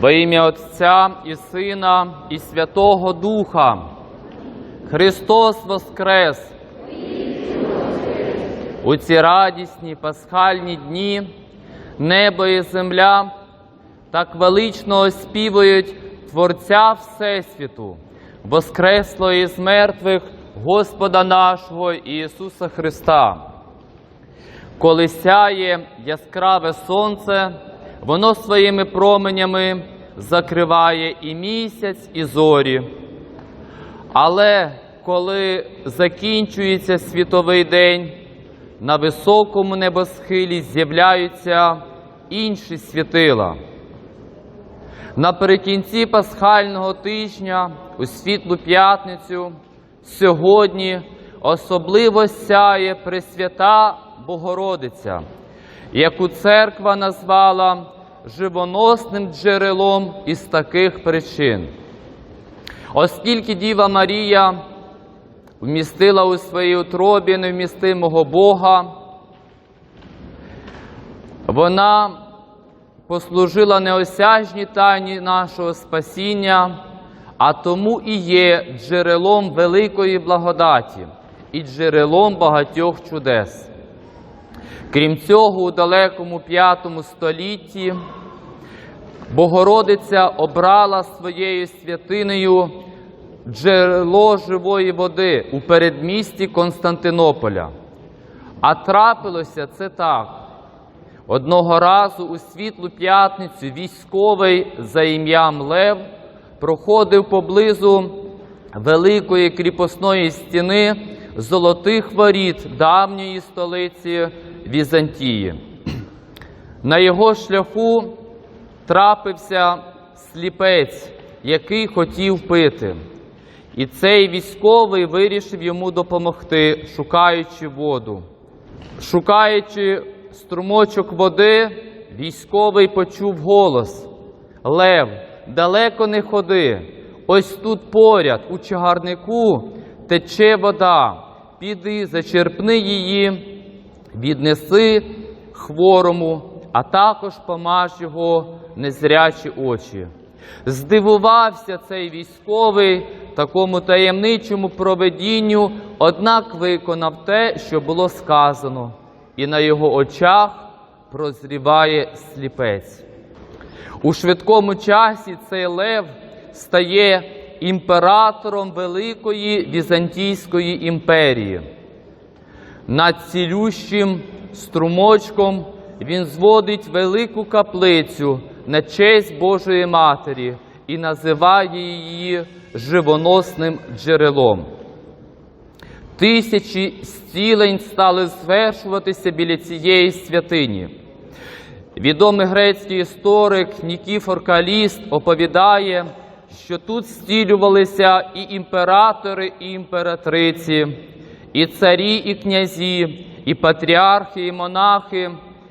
Во ім'я Отця і Сина, і Святого Духа. Христос Воскрес! У ці радісні пасхальні дні небо і земля так велично оспівують Творця Всесвіту, Воскресло із мертвих Господа нашого Ісуса Христа. Коли сяє яскраве сонце, воно своїми променями закриває і місяць, і зорі. Але коли закінчується світовий день, на високому небосхилі з'являються інші світила. Наприкінці пасхального тижня, у світлу п'ятницю, сьогодні особливо сяє Пресвята Богородиця, яку церква назвала живоносним джерелом із таких причин. Оскільки Діва Марія вмістила у своїй утробі невмістимого Бога, вона послужила неосяжній тайні нашого спасіння, а тому і є джерелом великої благодаті і джерелом багатьох чудес. Крім цього, у далекому п'ятому столітті Богородиця обрала своєю святинею джерело живої води у передмісті Константинополя. А трапилося це так. Одного разу у світлу п'ятницю військовий за ім'ям Лев проходив поблизу великої кріпосної стіни золотих воріт давньої столиці Візантії. На його шляху трапився сліпець, який хотів пити. І цей військовий вирішив йому допомогти, шукаючи воду. Шукаючи струмочок води, військовий почув голос: Лев, далеко не ходи. Ось тут поряд, у чагарнику, тече вода. Піди, зачерпни її, віднеси хворому, а також помаж його незрячі очі. Здивувався цей військовий такому таємничому проведінню, однак виконав те, що було сказано, і на його очах прозріває сліпець. У швидкому часі цей лев стає імператором Великої Візантійської імперії. Над цілющим струмочком він зводить велику каплицю на честь Божої Матері і називає її живоносним джерелом. Тисячі зцілень стали звершуватися біля цієї святині. Відомий грецький історик Нікіфор Каліст оповідає, що тут зцілювалися і імператори, і імператриці, і царі, і князі, і патріархи, і монахи,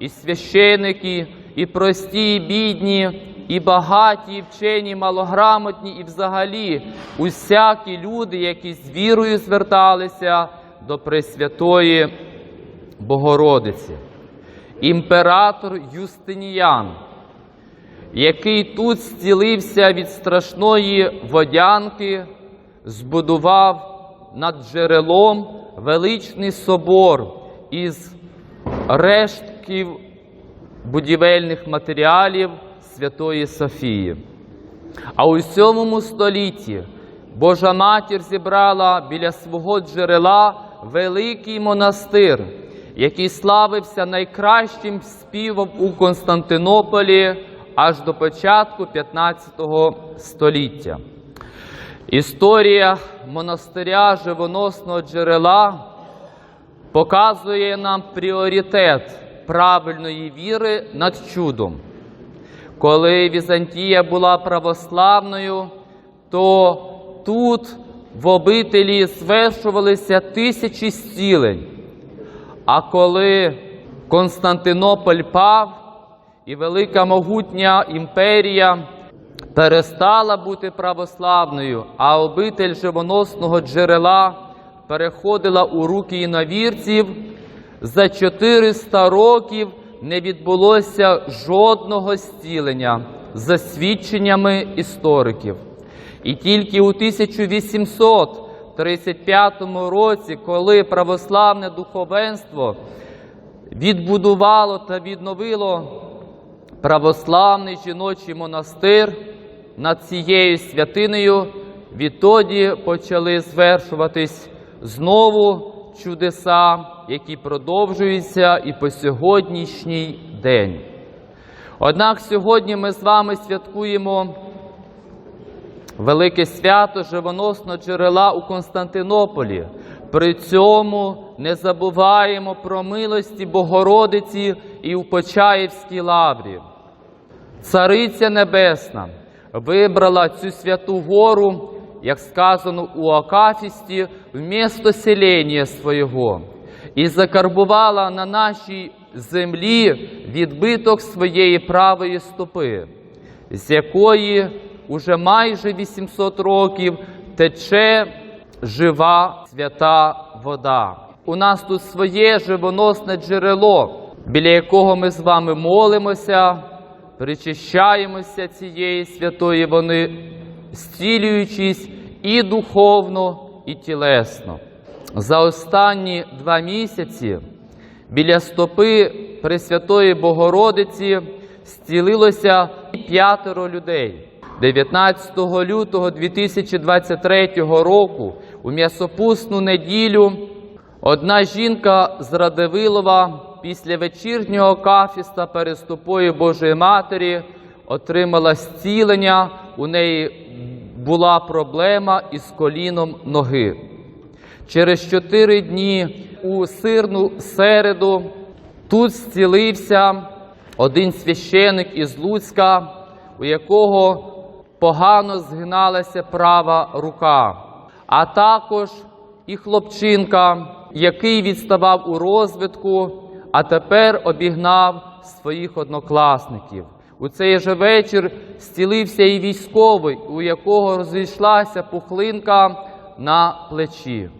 і священики, і прості, і бідні, і багаті, і вчені, і малограмотні, і взагалі усякі люди, які з вірою зверталися до Пресвятої Богородиці. Імператор Юстиніян, який тут зцілився від страшної водянки, збудував над джерелом величний собор із рештків будівельних матеріалів Святої Софії. А у сьомому столітті Божа матір зібрала біля свого джерела великий монастир, який славився найкращим співом у Константинополі аж до початку 15 століття. Історія монастиря живоносного джерела показує нам пріоритет правильної віри над чудом. Коли Візантія була православною, то тут в обителі звершувалися тисячі зцілень. А коли Константинополь пав і велика могутня імперія перестала бути православною, а обитель живоносного джерела переходила у руки іновірців, за 400 років не відбулося жодного зцілення, за свідченнями істориків. І тільки у 1835 році, коли православне духовенство відбудувало та відновило православний жіночий монастир над цією святинею, відтоді почали звершуватись знову чудеса, які продовжуються і по сьогоднішній день. Однак сьогодні ми з вами святкуємо велике свято живоносного джерела у Константинополі. При цьому не забуваємо про милості Богородиці і у Почаївській лаврі. Цариця Небесна вибрала цю святу гору, як сказано у Акафісті, в місто селення свого і закарбувала на нашій землі відбиток своєї правої стопи, з якої уже майже 800 років тече жива свята вода. У нас тут своє живоносне джерело, біля якого ми з вами молимося, причащаємося цієї святої вони, зцілюючись і духовно, і тілесно. За останні два місяці біля стопи Пресвятої Богородиці зцілилося п'ятеро людей. 19 лютого 2023 року у м'ясопусну неділю одна жінка з Радивилова після вечірнього кафіста перед стопою Божої Матері отримала зцілення. У неї була проблема із коліном ноги. Через чотири дні у сирну середу тут зцілився один священик із Луцька, у якого погано згиналася права рука, а також і хлопчинка, який відставав у розвитку, а тепер обігнав своїх однокласників. У цей же вечір зцілився і військовий, у якого розійшлася пухлинка на плечі.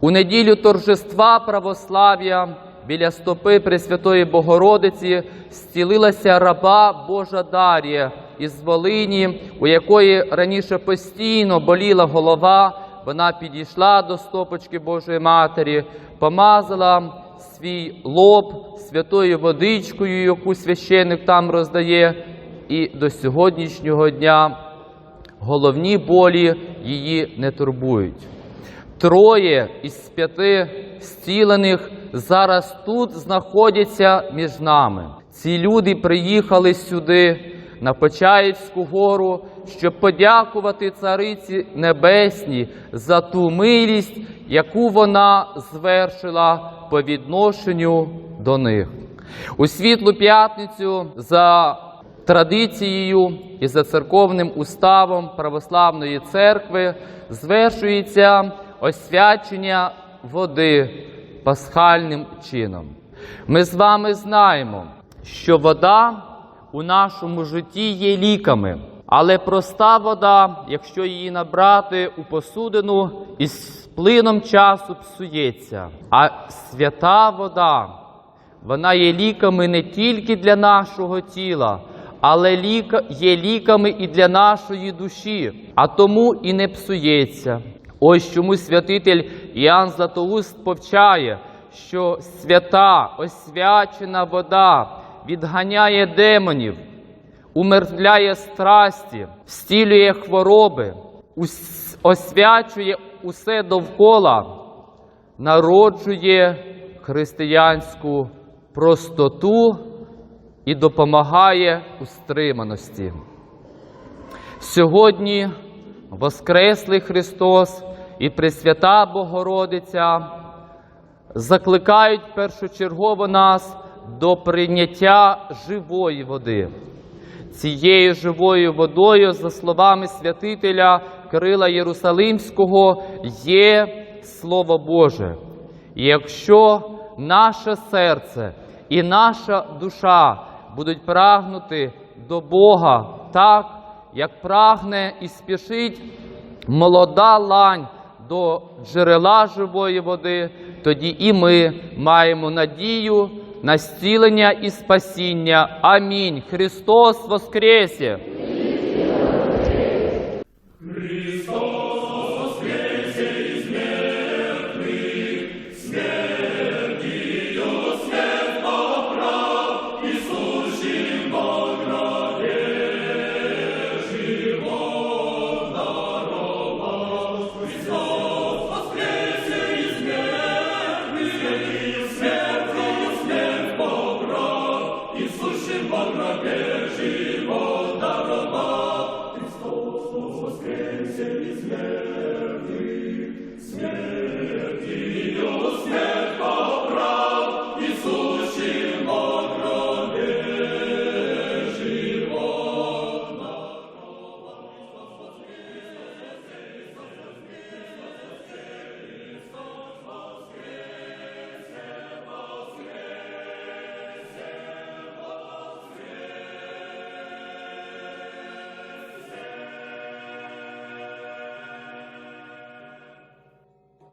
У неділю торжества православ'я біля стопи Пресвятої Богородиці зцілилася раба Божа Дар'я із Волині, у якої раніше постійно боліла голова. Вона підійшла до стопочки Божої Матері, помазала свій лоб святою водичкою, яку священник там роздає, і до сьогоднішнього дня головні болі її не турбують. Троє із п'яти зцілених зараз тут знаходяться між нами. Ці люди приїхали сюди на Почаївську гору, щоб подякувати Цариці Небесній за ту милість, яку вона звершила по відношенню до них. У світлу п'ятницю за традицією і за церковним уставом православної церкви звершується освячення води пасхальним чином. Ми з вами знаємо, що вода у нашому житті є ліками, але проста вода, якщо її набрати у посудину, із плином часу псується. А свята вода, вона є ліками не тільки для нашого тіла, але є ліками і для нашої душі, а тому і не псується. Ось чому святитель Іоанн Златоуст повчає, що свята освячена вода відганяє демонів, умертвляє страсті, стілює хвороби, освячує усе довкола, народжує християнську простоту і допомагає у стриманості. Сьогодні Воскреслий Христос і Пресвята Богородиця закликають першочергово нас до прийняття живої води. Цією живою водою, за словами святителя Кирила Єрусалимського, є Слово Боже. І якщо наше серце і наша душа будуть прагнути до Бога так, як прагне і спішить молода лань до джерела живої води, тоді і ми маємо надію на зцілення і спасіння. Амінь. Христос воскресе!